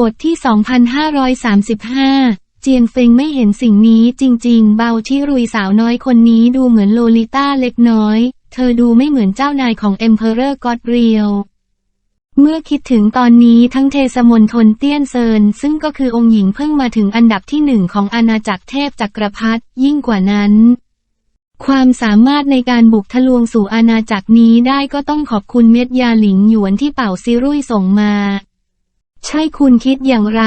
บทที่ 2535 เจียงเฟงไม่เห็นสิ่งนี้จริง ๆ เบาชิรุยสาวน้อยคนนี้ดูเหมือนโลลิต้าเล็กน้อย เธอดูไม่เหมือนเจ้านายของเอ็มเพอเรอร์กอดเรียว เมื่อคิดถึงตอนนี้ทั้งเทสมนทนเตี้ยนเซิน ซึ่งก็คือองค์หญิงเพิ่งมาถึงอันดับที่หนึ่งของอาณาจักรเทพจักรพรรดิยิ่งกว่านั้นความสามารถในการบุกทะลวงสู่อาณาจักรนี้ได้ก็ต้องขอบคุณเม็ดยาหลิงหยวนที่เป่าซิรุ่ยส่งมา ใช่คุณคิดอย่างไร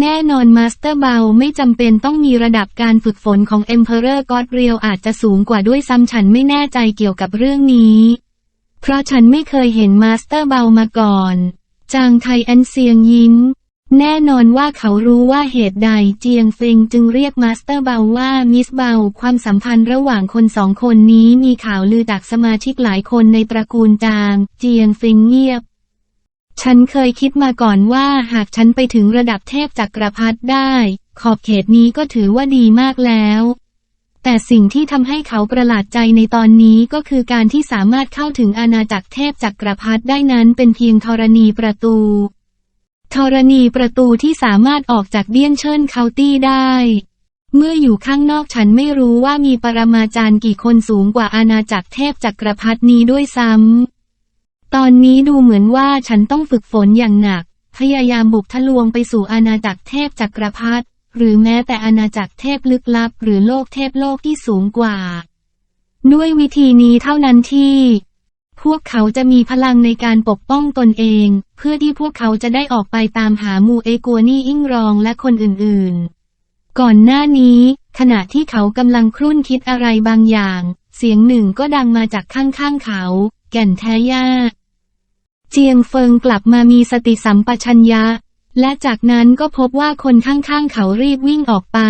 แน่นอนมาสเตอร์เบลไม่จำเป็นต้องมีระดับการฝึกฝนของ Emperor God r e a l อาจจะสูงกว่าด้วยซ้ำฉันไม่แน่ใจเกี่ยวกับเรื่องนี้ เพราะฉันไม่เคยเห็นมาสเตอร์เบลมาก่อน จางไทอันเซียงยิ้ม แน่นอนว่าเขารู้ว่าเหตุใดเจียงเฟงจึงเรียกมาสเตอร์เบลว่ามิสเบลความสัมพันธ์ระหว่างคนสองคนนี้มีข่าวลือจากสมาชิกหลายคนในตระกูลจาง เจียงเฟงเงียบ ฉันเคยคิดมาก่อนว่าหากฉันไปถึงระดับเทพจักรพรรดิได้ ขอบเขตนี้ก็ถือว่าดีมากแล้ว แต่สิ่งที่ทำให้เขาประหลาดใจในตอนนี้ก็คือการที่สามารถเข้าถึงอาณาจักรเทพจักรพรรดิได้นั้นเป็นเพียงธรณีประตูธรณีประตูที่สามารถออกจากเดี้ยนเชิญเคาน์ตี้ได้ เมื่ออยู่ข้างนอกฉันไม่รู้ว่ามีปรมาจารย์กี่คนสูงกว่าอาณาจักรเทพจักรพรรดินี้ด้วยซ้ำ ตอนนี้ดูเหมือนว่าฉันต้องฝึกฝนอย่างหนัก พยายามบุกทะลวงไปสู่อาณาจักรเทพจักรพรรดิหรือแม้แต่อาณาจักรเทพลึกลับ หรือโลกเทพโลกที่สูงกว่า ด้วยวิธีนี้เท่านั้นที่ พวกเขาจะมีพลังในการปกป้องตนเอง เพื่อที่พวกเขาจะได้ออกไปตามหามูเอกัวนี่อิงรองและคนอื่นๆ ก่อนหน้านี้ ขณะที่เขากำลังครุ่นคิดอะไรบางอย่าง เสียงหนึ่งก็ดังมาจากข้างๆเขา แก่นแท้ย่า เจียงเฟิงกลับมามีสติสัมปชัญญะ และจากนั้นก็พบว่าคนข้างๆเขารีบวิ่งออกไป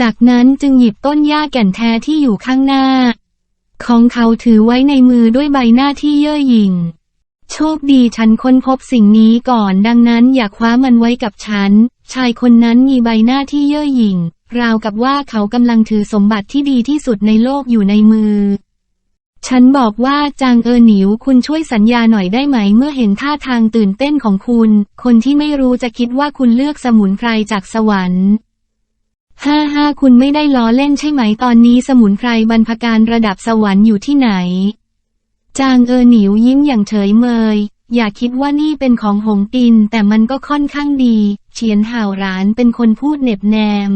จากนั้นจึงหยิบต้นหญ้าแก่นแท้ที่อยู่ข้างหน้า ของเขาถือไว้ในมือด้วยใบหน้าที่เย่อหยิ่ง โชคดีฉันค้นพบสิ่งนี้ก่อนดังนั้นอย่าคว้ามันไว้กับฉัน ชายคนนั้นมีใบหน้าที่เย่อหยิ่ง ราวกับว่าเขากำลังถือสมบัติที่ดีที่สุดในโลกอยู่ในมือ ฉันบอกว่าจางเออหนิวคุณช่วยสัญญาหน่อยได้ไหม เมื่อเห็นท่าทางตื่นเต้นของคุณ คนที่ไม่รู้จะคิดว่าคุณเลือกสมุนไพรจากสวรรค์ห้าห้าคุณไม่ได้ล้อเล่นใช่ไหมตอนนี้สมุนไพรบรรพการระดับสวรรค์อยู่ที่ไหน จางเออหนิวยิ้มอย่างเฉยเมย อย่าคิดว่านี่เป็นของหงตินแต่มันก็ค่อนข้างดี เฉียนห่าวหรานเป็นคนพูดเน็บแนม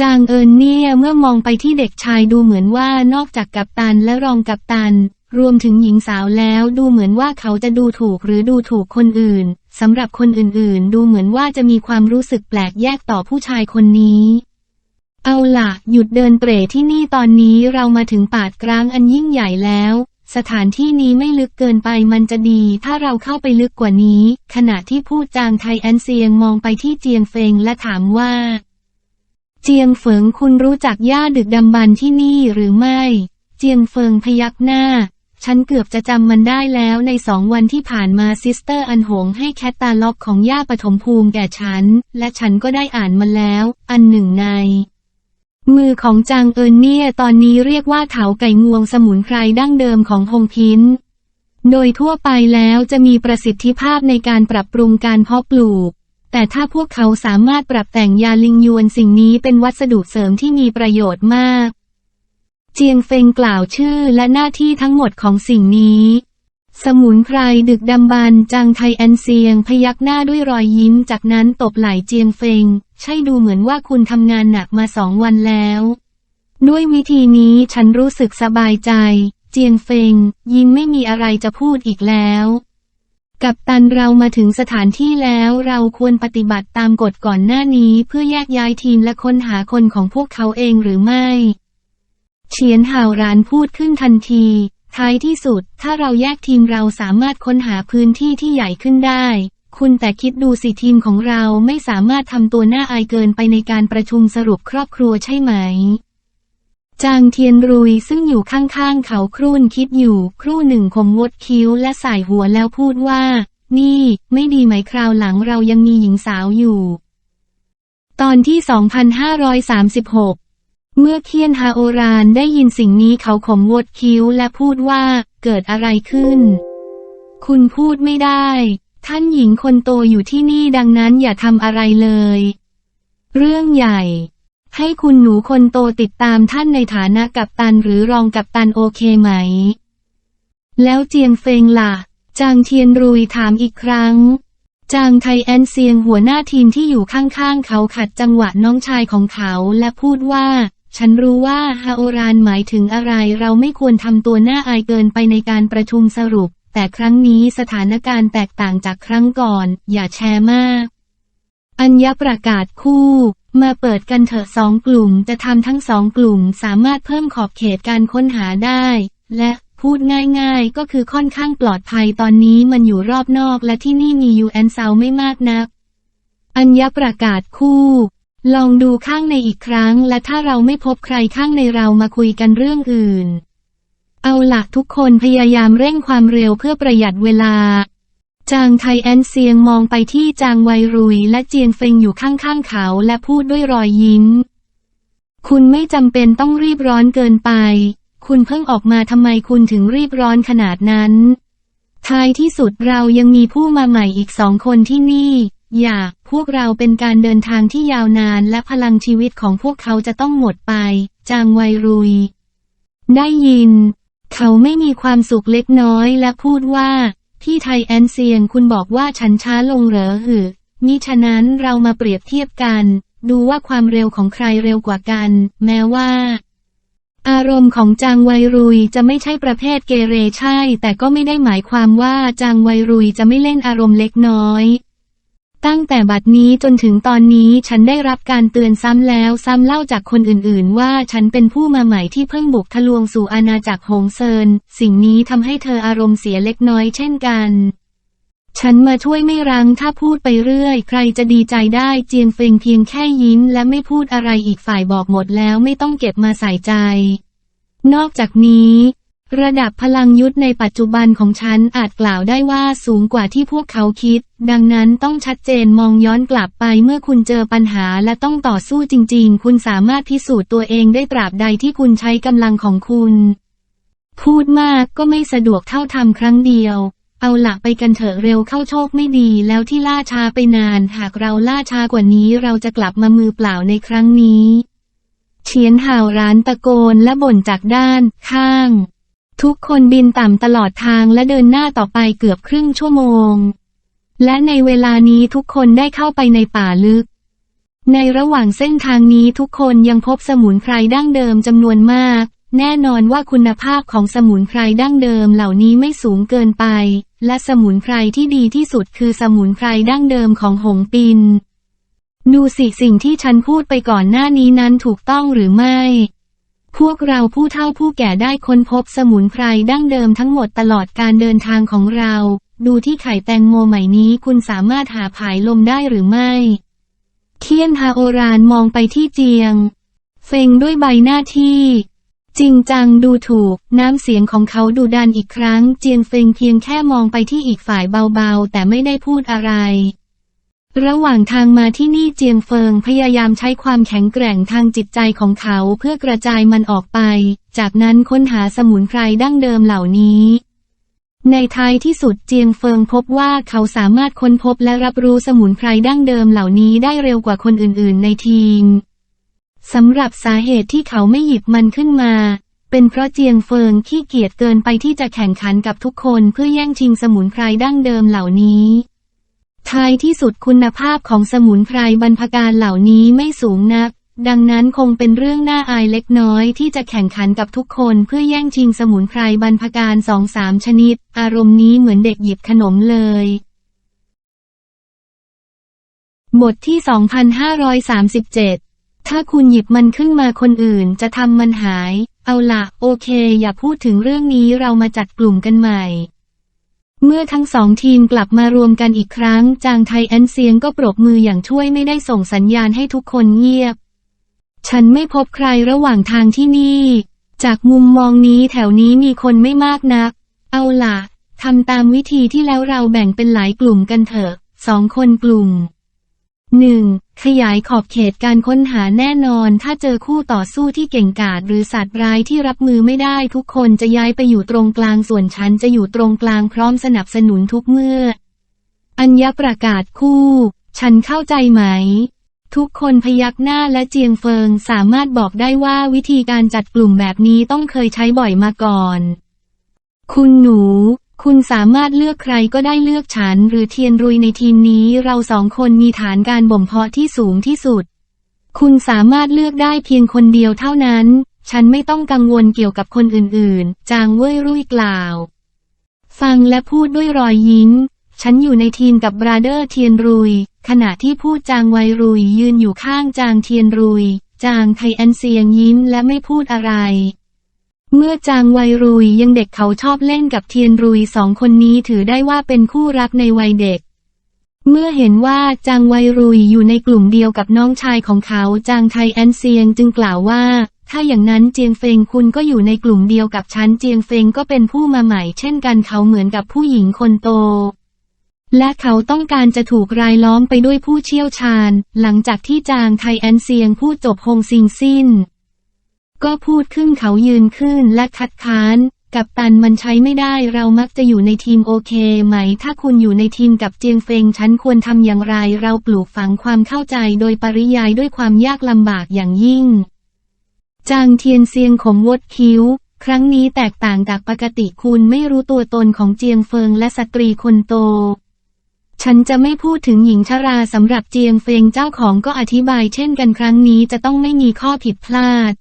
จางเอินเนี่ยเมื่อมองไปที่เด็กชายดูเหมือนว่านอกจากกัปตันและรองกัปตัน รวมถึงหญิงสาวแล้วดูเหมือนว่าเขาจะดูถูกหรือดูถูกคนอื่นสำหรับคนอื่นๆ ดูเหมือนว่าจะมีความรู้สึกแปลกแยกต่อผู้ชายคนนี้ เอาล่ะ หยุดเดินเตร่ที่นี่ตอนนี้เรามาถึงปาดกลางอันยิ่งใหญ่แล้ว สถานที่นี้ไม่ลึกเกินไปมันจะดี ถ้าเราเข้าไปลึกกว่านี้ ขณะที่พูดจางไทแอนเซียงมองไปที่เจียงเฟงและถามว่า เจียงเฟิงคุณรู้จักย่าดึกดำบรรที่นี่หรือไม่ เจียงเฟิงพยักหน้า ฉันเกือบจะจำมันได้แล้วในสองวันที่ผ่านมาซิสเตอร์อันหงให้แคตตาล็อกของย่าปฐมภูมิแก่ฉัน และฉันก็ได้อ่านมันแล้ว อันหนึ่งในมือของจางเอินเนี่ยตอนนี้เรียกว่าเถาไก่งวงสมุนไพรดั้งเดิมของฮงพิน โดยทั่วไปแล้วจะมีประสิทธิภาพในการปรับปรุงการเพาะปลูก แต่ถ้าพวกเขาสามารถปรับแต่งยาลิงยวนสิ่งนี้เป็นวัสดุเสริมที่มีประโยชน์มาก เจียงเฟงกล่าวชื่อและหน้าที่ทั้งหมดของสิ่งนี้ สมุนไพรดึกดำบรรจางไทแอนเซียงพยักหน้าด้วยรอยยิ้มจากนั้นตบไหล่เจียงเฟง ใช่ดูเหมือนว่าคุณทำงานหนักมาสองวันแล้ว ด้วยวิธีนี้ฉันรู้สึกสบายใจ เจียงเฟง ยิ้มไม่มีอะไรจะพูดอีกแล้ว กับตันเรามาถึงสถานที่แล้วเราควรปฏิบัติตามกฎก่อนหน้านี้เพื่อแยกย้ายทีมและค้นหาคนของพวกเขาเองหรือไม่ เฉียนห่าวรานพูดขึ้นทันที ท้ายที่สุด ถ้าเราแยกทีมเราสามารถค้นหาพื้นที่ที่ใหญ่ขึ้นได้ คุณแต่คิดดูสิทีมของเราไม่สามารถทำตัวหน้าอายเกินไปในการประชุมสรุปครอบครัวใช่ไหม จางเทียนรุยซึ่งอยู่ข้างๆเขาครุ่นคิดอยู่ครู่หนึ่งคมวดคิ้วและสายหัวแล้วพูดว่า นี่ ไม่ดีไหมคราวหลังเรายังมีหญิงสาวอยู่ ตอนที่ 2536 เมื่อเคียนฮาโอรานได้ยินสิ่งนี้เขาขมวดคิ้วและพูดว่า เกิดอะไรขึ้น คุณพูดไม่ได้ ท่านหญิงคนโตอยู่ที่นี่ดังนั้นอย่าทำอะไรเลย เรื่องใหญ่ ให้คุณหนูคนโตติดตามท่านในฐานะกัปตันหรือรองกัปตันโอเคไหม แล้วเจียงเฟงล่ะ จางเทียนรุยถามอีกครั้ง จางไทแอนเซียงหัวหน้าทีมที่อยู่ข้างๆ เขาขัดจังหวะน้องชายของเขาและพูดว่า ฉันรู้ว่าฮาโอรานหมายถึงอะไรเราไม่ควรทำตัวหน้าอายเกินไปในการประชุมสรุป แต่ครั้งนี้สถานการณ์แตกต่างจากครั้งก่อน อย่าแชร์มาก อัญญประกาศคู่ มาเปิดกันเถอะสองกลุ่มจะทำทั้งสองกลุ่มสามารถเพิ่มขอบเขตการค้นหาได้ และพูดง่ายๆ ก็คือค่อนข้างปลอดภัยตอนนี้มันอยู่รอบนอกและที่นี่มียูแอนเซาไม่มากนัก อัญญประกาศคู่ ลองดูข้างในอีกครั้ง และถ้าเราไม่พบใครข้างในเรามาคุยกันเรื่องอื่น เอาหลักทุกคนพยายามเร่งความเร็วเพื่อประหยัดเวลา จางไทแอนเซียงมองไปที่จางไวรุยและเจียงเฟิงอยู่ข้างๆเขาและพูดด้วยรอยยิ้ม คุณไม่จำเป็นต้องรีบร้อนเกินไป คุณเพิ่งออกมาทำไมคุณถึงรีบร้อนขนาดนั้น ท้ายที่สุดเรายังมีผู้มาใหม่อีกสองคนที่นี่ อยากพวกเราเป็นการเดินทางที่ยาวนานและพลังชีวิตของพวกเขาจะต้องหมดไป จางไวรุย ได้ยิน เขาไม่มีความสุขเล็กน้อยและพูดว่า พี่ไทแอนเซียงคุณบอกว่าฉันช้าลงเหรอหือมิฉะนั้นเรามาเปรียบเทียบกัน ดูว่าความเร็วของใครเร็วกว่ากัน แม้ว่า อารมณ์ของจางไวรุยจะไม่ใช่ประเภทเกเรใช่ แต่ก็ไม่ได้หมายความว่าจางไวรุยจะไม่เล่นอารมณ์เล็กน้อย ตั้งแต่บัดนี้จนถึงตอนนี้ฉันได้รับการเตือนซ้ำแล้วซ้ำเล่าจากคนอื่นๆ ว่าฉันเป็นผู้มาใหม่ที่เพิ่งบุกทะลวงสู่อาณาจักรหงเซิน สิ่งนี้ทำให้เธออารมณ์เสียเล็กน้อยเช่นกัน ฉันมาช่วยไม่รังถ้าพูดไปเรื่อย ใครจะดีใจได้เจียงเฟิงเพียงแค่ยิ้มและไม่พูดอะไรอีกฝ่ายบอกหมดแล้วไม่ต้องเก็บมาใส่ใจ นอกจากนี้ ระดับพลังยุทธในปัจจุบันของฉันอาจกล่าวได้ว่าสูงกว่าที่พวกเขาคิด ดังนั้นต้องชัดเจนมองย้อนกลับไปเมื่อคุณเจอปัญหาและต้องต่อสู้จริง ๆ คุณสามารถพิสูจน์ตัวเองได้ตราบใดที่คุณใช้กำลังของคุณ พูดมากก็ไม่สะดวกเท่าทำครั้งเดียว เอาละไปกันเถอะเร็วเข้าโชคไม่ดีแล้วที่ล่าช้าไปนาน หากเราล่าช้ากว่านี้เราจะกลับมามือเปล่าในครั้งนี้เฉียนห่าวร้านตะโกนและบ่นจากด้านข้าง ทุกคนบินต่ำตลอดทางและเดินหน้าต่อไปเกือบครึ่งชั่วโมง และในเวลานี้ทุกคนได้เข้าไปในป่าลึก ในระหว่างเส้นทางนี้ทุกคนยังพบสมุนไพรดั้งเดิมจำนวนมาก แน่นอนว่าคุณภาพของสมุนไพรดั้งเดิมเหล่านี้ไม่สูงเกินไป และสมุนไพรที่ดีที่สุดคือสมุนไพรดั้งเดิมของหงปิน ดูสิสิ่งที่ฉันพูดไปก่อนหน้านี้นั้นถูกต้องหรือไม่ พวกเราผู้เฒ่าผู้แก่ได้ค้นพบสมุนไพรดั้งเดิมทั้งหมดตลอดการเดินทางของเรา ดูที่ไข่แตงโมใหม่นี้คุณสามารถหาผายลมได้หรือไม่เคียนฮาโอรานมองไปที่เจียง เฟงด้วยใบหน้าที่ จริงจังดูถูก น้ำเสียงของเขาดูดันอีกครั้ง เจียงเฟงเพียงแค่มองไปที่อีกฝ่ายเบาๆ แต่ไม่ได้พูดอะไร ระหว่างทางมาที่นี่เจียงเฟิงพยายามใช้ความแข็งแกร่งทางจิตใจของเขาเพื่อกระจายมันออกไป จากนั้นค้นหาสมุนไพรดั้งเดิมเหล่านี้ ในท้ายที่สุดเจียงเฟิงพบว่าเขาสามารถค้นพบและรับรู้สมุนไพรดั้งเดิมเหล่านี้ได้เร็วกว่าคนอื่น ๆ ในทีมสำหรับสาเหตุที่เขาไม่หยิบมันขึ้นมา เป็นเพราะเจียงเฟิงขี้เกียจเกินไปที่จะแข่งขันกับทุกคนเพื่อแย่งชิงสมุนไพรดั้งเดิมเหล่านี้ ท้ายที่สุดคุณภาพของสมุนไพรบรรพการเหล่านี้ไม่สูงนัก ดังนั้นคงเป็นเรื่องน่าอายเล็กน้อยที่จะแข่งขันกับทุกคนเพื่อแย่งชิงสมุนไพรบรรพการสองสามชนิด อารมณ์นี้เหมือนเด็กหยิบขนมเลยบทที่ 2537 ถ้าคุณหยิบมันขึ้นมาคนอื่นจะทำมันหาย เอาละโอเค อย่าพูดถึงเรื่องนี้เรามาจัดกลุ่มกันใหม่ เมื่อทั้งสองทีมกลับมารวมกันอีกครั้ง จางไทแอนเซียงก็ปรบมืออย่างช่วยไม่ได้ส่งสัญญาณให้ทุกคนเงียบ ฉันไม่พบใครระหว่างทางที่นี่ จากมุมมองนี้แถวนี้มีคนไม่มากนัก เอาล่ะทำตามวิธีที่แล้วเราแบ่งเป็นหลายกลุ่มกันเถอะ สองคนกลุ่ม 1. ขยายขอบเขตการค้นหาแน่นอน ถ้าเจอคู่ต่อสู้ที่เก่งกาจหรือสัตว์ร้ายที่รับมือไม่ได้ทุกคนจะย้ายไปอยู่ตรงกลางส่วนฉันจะอยู่ตรงกลางพร้อมสนับสนุนทุกเมื่อ อัญญประกาศคู่ ฉันเข้าใจไหม ทุกคนพยักหน้าและเจียงเฟิงสามารถบอกได้ว่าวิธีการจัดกลุ่มแบบนี้ต้องเคยใช้บ่อยมาก่อน คุณหนู คุณสามารถเลือกใครก็ได้เลือกฉัน หรือเทียนรุยในทีมนี้เราสองคนมีฐานการบ่มเพาะที่สูงที่สุด คุณสามารถเลือกได้เพียงคนเดียวเท่านั้น ฉันไม่ต้องกังวลเกี่ยวกับคนอื่นๆ จางเว่ยรุ่ยกล่าว ฟังและพูดด้วยรอยยิ้ม ฉันอยู่ในทีมกับบราเดอร์เทียนรุย ขณะที่พูดจางไวรุยยืนอยู่ข้างจางเทียนรุย จางไทอันเซียงยิ้มและไม่พูดอะไร เมื่อจางไวรุยยังเด็กเขาชอบเล่นกับเทียนรุยสองคนนี้ถือได้ว่าเป็นคู่รักในวัยเด็ก เมื่อเห็นว่าจางไวรุยอยู่ในกลุ่มเดียวกับน้องชายของเขาจางไทอันเซียงจึงกล่าวว่า ถ้าอย่างนั้นเจียงเฟงคุณก็อยู่ในกลุ่มเดียวกับฉันเจียงเฟงก็เป็นผู้มาใหม่เช่นกันเขาเหมือนกับผู้หญิงคนโตและเขาต้องการจะถูกรายล้อมไปด้วยผู้เชี่ยวชาญ หลังจากที่จางไทอันเซียงพูดจบฮงซิงสิ้น ก็พูดขึ้นเขายืนขึ้นและคัดค้าน กับตันมันใช้ไม่ได้เรามักจะอยู่ในทีมโอเคไหม ถ้าคุณอยู่ในทีมกับเจียงเฟงฉันควรทำอย่างไรเราปลูกฝังความเข้าใจโดยปริยายด้วยความยากลำบากอย่างยิ่ง จางเทียนเซียงขมวดคิ้ว ครั้งนี้แตกต่างจากปกติคุณไม่รู้ตัวตนของเจียงเฟิงและสตรีคนโตฉันจะไม่พูดถึงหญิงชราสำหรับเจียงเฟงเจ้าของก็อธิบายเช่นกันครั้งนี้จะต้องไม่มีข้อผิดพลาด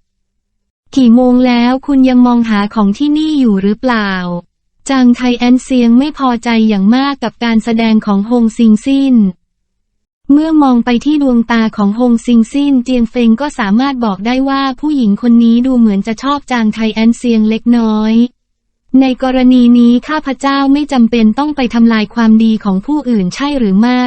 กี่โมงแล้วคุณยังมองหาของที่นี่อยู่หรือเปล่า จางไทแอนเซียงไม่พอใจอย่างมากกับการแสดงของฮงซิงซินเมื่อมองไปที่ดวงตาของฮงซิงซินเจียงเฟงก็สามารถบอกได้ว่าผู้หญิงคนนี้ดูเหมือนจะชอบจางไทแอนเซียงเล็กน้อย ในกรณีนี้ข้าพเจ้าไม่จำเป็นต้องไปทำลายความดีของผู้อื่นใช่หรือไม่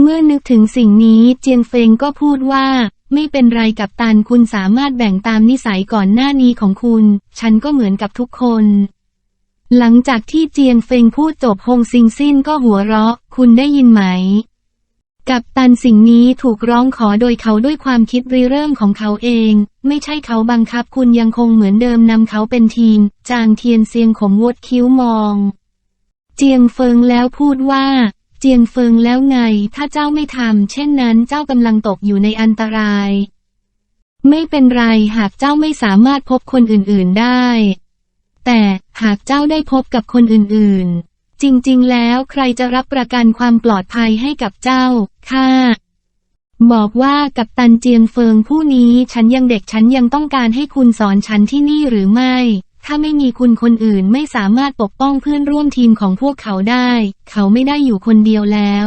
เมื่อนึกถึงสิ่งนี้เจียงเฟงก็พูดว่า ไม่เป็นไรกับตันคุณสามารถแบ่งตามนิสัยก่อนหน้านี้ของคุณ ฉันก็เหมือนกับทุกคน หลังจากที่เจียงเฟงพูดจบฮงซิงซินก็หัวเราะ คุณได้ยินไหม กับตันสิ่งนี้ถูกร้องขอโดยเขาด้วยความคิดริเริ่มของเขาเอง ไม่ใช่เขาบังคับคุณยังคงเหมือนเดิมนำเขาเป็นทีม จางเทียนเซียงขมวดคิ้วมอง เจียงเฟิงแล้วพูดว่า เจียงเฟิงแล้วไง ถ้าเจ้าไม่ทำเช่นนั้นเจ้ากำลังตกอยู่ในอันตราย ไม่เป็นไรหากเจ้าไม่สามารถพบคนอื่นๆได้ แต่หากเจ้าได้พบกับคนอื่นๆ จริงๆ แล้วใครจะรับประกันความปลอดภัยให้กับเจ้าข้าบอกว่ากับตันเจียงเฟิงผู้นี้ฉันยังเด็กฉันยังต้องการให้คุณสอนฉันที่นี่หรือไม่ ถ้าไม่มีคุณคนอื่นไม่สามารถปกป้องเพื่อนร่วมทีมของพวกเขาได้ เขาไม่ได้อยู่คนเดียวแล้ว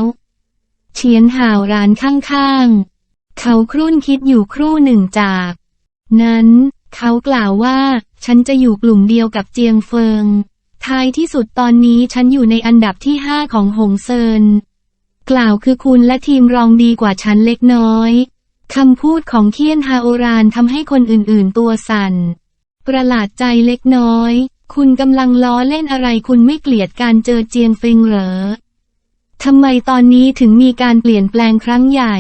เฉียนห่าวร้านข้างๆ เขาครุ่นคิดอยู่ครู่หนึ่งจาก นั้น เขากล่าวว่า ฉันจะอยู่กลุ่มเดียวกับเจียงเฟิง ท้ายที่สุดตอนนี้ฉันอยู่ในอันดับที่ห้าของหงเซิน กล่าวคือคุณและทีมรองดีกว่าฉันเล็กน้อย คำพูดของเคียนฮาโอรานทำให้คนอื่นๆตัวสั่น ประหลาดใจเล็กน้อย คุณกำลังล้อเล่นอะไรคุณไม่เกลียดการเจอเจียงเฟิงเหรอทำไมตอนนี้ถึงมีการเปลี่ยนแปลงครั้งใหญ่